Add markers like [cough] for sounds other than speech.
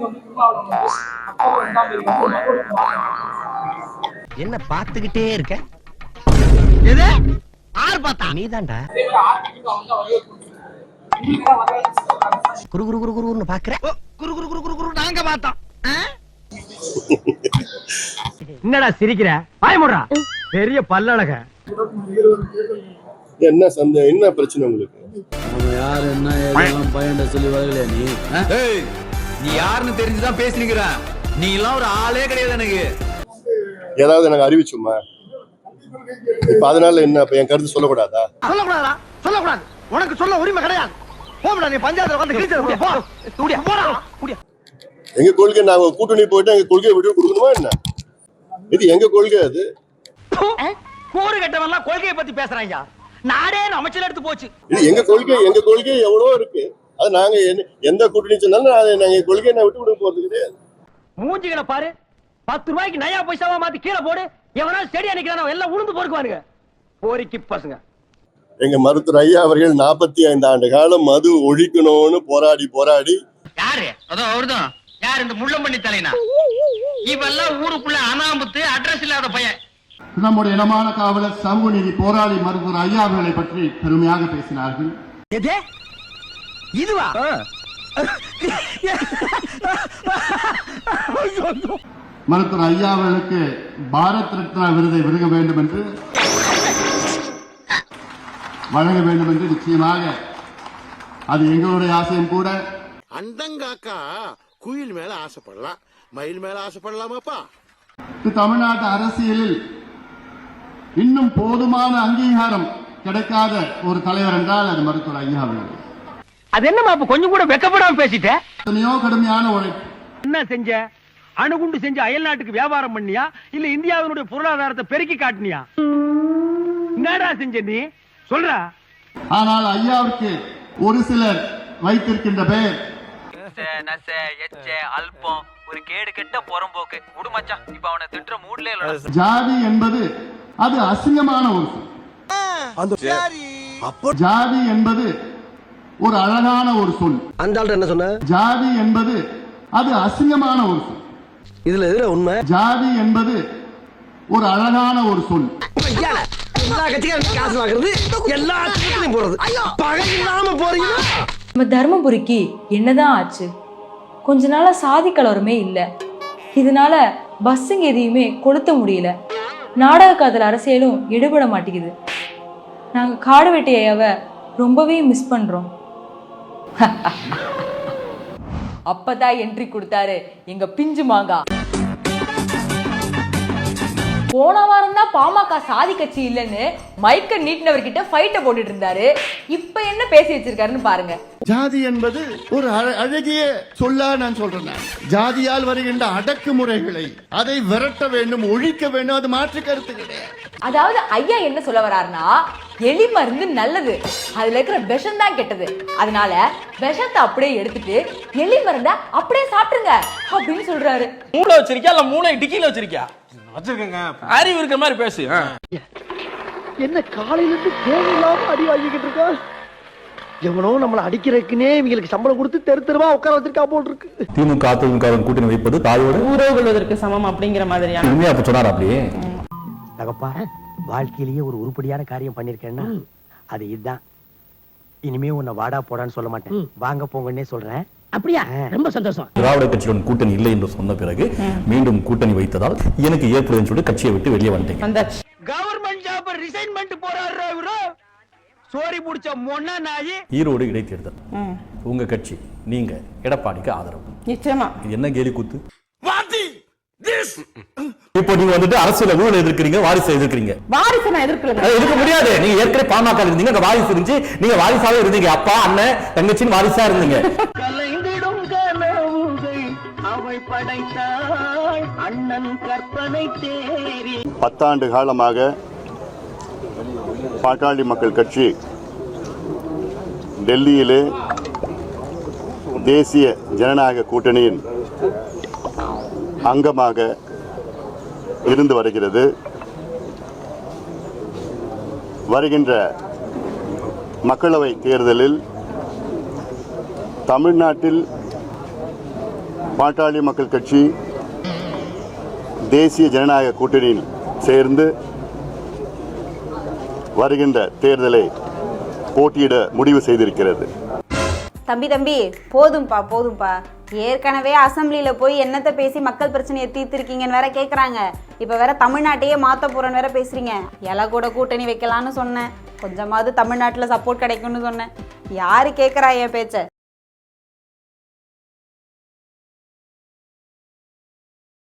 நீங்க வந்து திருமாவளவன் வந்து அக்டோபர் ரெண்டாம் தேதி வந்து மக்களுக்கு மாற்றம் என்ன பாத்துக்கிட்டே இருக்க? எது? ஆறு பார்த்தா? சொல்றாங்க. குரு குரு குரு குருன்னு பாக்குற ஓ, குரு குரு குரு குரு குரு நாங்க பார்த்தோம். ஆ? [laughs] என்னடா சிரிக்கிற? பயமுடுறா பெரிய பல்லழக. என்ன சந்த என்ன பிரச்சனை உங்களுக்கு? யார் என்ன பையன்ட சொல்லி வரலையா நீ? நீ யாருன்னு தெரிஞ்சுதான் பேசினுக்கிற நீ எல்லாம் ஒரு ஆளே கிடையாது எனக்கு. ஏதாவது எனக்கு அறிவிச்சுமா? இப்ப அதனால என்ன? இப்ப என் கருத்து சொல்லக்கூடாதா? சொல்லக்கூடாதா சொல்லக்கூடாது. உனக்கு சொல்ல உரிமை கிடையாது. போடா நீ பஞ்சாயத்துல வந்து கிழிச்சது போ. கூடியா. போடா. கூடியா. எங்க கொள்கை நாங்க கூட்டணி போயிட்டு எங்க கொள்கையை விட்டு கொடுக்கணுமா என்ன? இது எங்க கொள்கை அது? கூறு கட்டவன்லாம் கொள்கையை பத்தி பேசுறாங்க நாடே அமைச்சர் எடுத்து போச்சு. இது எங்க கொள்கை? எங்க கொள்கை எவ்வளவோ இருக்கு. அது நாங்க எந்த கூட்டணி சொன்னாலும் நாங்க நாங்க கொள்கையை நான் விட்டு கொடுக்க போறது கிடையாது. மூஞ்சிகளை பாரு. பத்து ரூபாய்க்கு நயா பைசாவா மாத்தி கீழே போடு. எவனா செடியா நிக்கிறானோ எல்லாம் உளுந்து பொறுக்குவானுங்க போரிக்கு பசங்க. எங்க மருத்துவர் ஐயா அவர்கள் நாற்பத்தி ஐந்து ஆண்டு காலம் மது ஒழிக்கணும்னு போராடி போராடி யாரு? அதோ அவர்தான். யார் இந்த முள்ளம்பண்ணி தலைனா? இவெல்லாம் ஊருக்குள்ள அனாமத்து அட்ரஸ் இல்லாத பையன். நம்முடைய இனமான காவலர் சமூக நீதி போராளி மருத்துவர் ஐயா அவர்களை பற்றி பெருமையாக பேசினார்கள். இதுவா? மருத்துவர் ஐயா அவர்களுக்கு பாரத் ரத்னா விருதை வழங்க வேண்டும் என்று வழங்க வேண்டும் என்று நிச்சயமாக அது எங்களுடைய ஆசையும் கூட. அண்டங்காக்கா குயில் மேல ஆசைப்படலாம். மயில் மேல ஆசைப்படலாமாப்பா? தமிழ்நாட்டு அரசியலில் இன்னும் போதுமான அங்கீகாரம் கிடைக்காத ஒரு தலைவர் என்றால் அது மருத்துவர் ஐயா அவர்கள். அது என்னமா அப்ப கொஞ்சம் கூட வெக்கப்படாம பேசிட்ட? எத்தனையோ கடுமையான உழைப்பு. என்ன செஞ்ச? அணுகுண்டு செஞ்சு அயல் நாட்டுக்கு வியாபாரம் பண்ணியா? இல்ல இந்தியாவினுடைய பொருளாதாரத்தை பெருக்கி காட்டினியா? என்னடா செஞ்ச நீ? சொல்றா. ஆனால் ஐயாவுக்கு ஒரு சிலர் வைத்திருக்கின்ற பெயர். நச எச்ச அல்பம். ஒரு கேடு கெட்ட புறம்போக்கு. விடுமச்சான் இப்ப அவனை திட்டுற மூட்ல ஜாதி என்பது அது அசிங்கமான ஒரு சொல் ஜாதி என்பது ஒரு அழகான ஒரு சொல். அந்த என்ன சொன்ன? ஜாதி என்பது அது அசிங்கமான ஒரு சொல். இதுல எதுல உண்மை? ஜாதி என்பது ஒரு அழகான ஒரு சொல். காசு வாங்குறது எல்லா கட்சிகளையும் போறது பகை இல்லாம போறீங்க நம்ம தருமபுரிக்கு என்னதான் ஆச்சு? கொஞ்ச நாளா சாதி கலவரமே இல்லை. இதனால பஸ்ஸுங்க எதையுமே கொளுத்த முடியல. நாடக காதல் அரசியலும் எடுபட மாட்டேங்குது. நாங்கள் காடு வெட்டி ஐயாவை ரொம்பவே மிஸ் பண்ணுறோம் அப்பதான் என்ட்ரி கொடுத்தாரு. எங்க பிஞ்சு மாங்கா. போன வாரம் தான் பாமக சாதி கட்சி இல்லைன்னு மைக்க நீட்டினவர்கிட்ட ஃபைட்டை போட்டுட்டு இருந்தாரு. இப்ப என்ன பேசி வச்சிருக்காருன்னு பாருங்க. ஜாதி என்பது ஒரு அழ- அழகிய சொல்லா நான் சொல்றேன். ஜாதியால் வருகின்ற அடக்குமுறைகளை அதை விரட்ட வேண்டும் ஒழிக்க வேண்டும் அது மாற்று கருத்து கிடையாது அதாவது ஐயா என்ன சொல்ல வராருன்னா எலி மருந்து நல்லது அதுல இருக்கிற விஷம் தான் கெட்டது. அதனால விஷத்தை அப்படியே எடுத்துட்டு எலி மருந்தை அப்படியே சாப்பிட்டுருங்க அப்படின்னு சொல்றாரு. மூளை வச்சிருக்கியா இல்ல மூளை டிக்கில வச்சிருக்கியா? வச்சிருக்கேங்க. அறிவு இருக்கிற மாதிரி பேசு என்ன காலையில இருந்து தேவையில்லாம அடி வாங்கிக்கிட்டு இருக்கா? எவனோ நம்மள அடிக்கிறதுக்குன்னே இவங்களுக்கு சம்பளம் கொடுத்து தெரு தெருவா உட்கார வச்சிருக்கா போல் இருக்கு. திமுக அதிமுக கூட்டணி வைப்பது தாயோட உறவு கொள்வதற்கு சமம் அப்படிங்கிற மாதிரியான உண்மையா அப்ப சொன்னார் அப்படியே தகப்பா வாழ்க்கையிலேயே ஒரு உருப்படியான காரியம் பண்ணிருக்கேன்னா அது இதுதான் இனிமே உன்னை வாடா போடான்னு சொல்ல மாட்டேன். வாங்க போங்கன்னே சொல்றேன். அப்படியா? ரொம்ப சந்தோஷம். திராவிட கட்சியுடன் கூட்டணி இல்லை என்று சொன்ன பிறகு மீண்டும் கூட்டணி வைத்ததால் எனக்கு ஏற்படுதுன்னு சொல்லிட்டு கட்சியை விட்டு வெளியே வந்துட்டேங்க கவர்மெண்ட் ஜாப் ரிசைன் பண்ணிட்டு போறாரு இவரு. சோரி புடிச்ச மொன்ன நாயி. ஈரோடு இடைத்தேர்தல். உங்க கட்சி நீங்க எடப்பாடிக்கு ஆதரவு. நிச்சயமா. என்ன கேலி கூத்து இப்போ நீங்க வந்துட்டு அரசியல ஊழல் எதிர்க்கிறீங்க வாரிசை எதிர்க்கிறீங்க. வாரிசு நான் எதிர்க்கல. அது எதிர்க்க முடியாது. நீங்க ஏற்கனவே பாமக இருந்தீங்க அங்க வாரிசு இருந்துச்சு. நீங்க வாரிசாவே இருந்தீங்க. அப்பா அண்ணன் தங்கச்சின்னு வாரிசா இருந்தீங்க. பத்தாண்டு காலமாக பாட்டாளி மக்கள் கட்சி டெல்லியிலே தேசிய ஜனநாயக கூட்டணியின் அங்கமாக இருந்து வருகிறது. வருகின்ற மக்களவை தேர்தலில் தமிழ்நாட்டில் பாட்டாளி மக்கள் கட்சி தேசிய ஜனநாயக கூட்டணியில் சேர்ந்து வருகின்ற தேர்தலை போட்டியிட முடிவு செய்திருக்கிறது. தம்பி தம்பி போதும்பா போதும்பா. ஏற்கனவே அசம்பிளியில் போய் என்னத்த பேசி மக்கள் பிரச்சனையை தீர்த்திருக்கீங்கன்னு வேற கேட்குறாங்க இப்போ வேற தமிழ்நாட்டையே மாற்ற போகிறேன்னு வேற பேசுகிறீங்க இலை கூட கூட்டணி வைக்கலான்னு சொன்னேன். கொஞ்சமாவது தமிழ்நாட்டில் சப்போர்ட் கிடைக்கும்னு சொன்னேன். யார் கேட்குறா என் பேச்சை?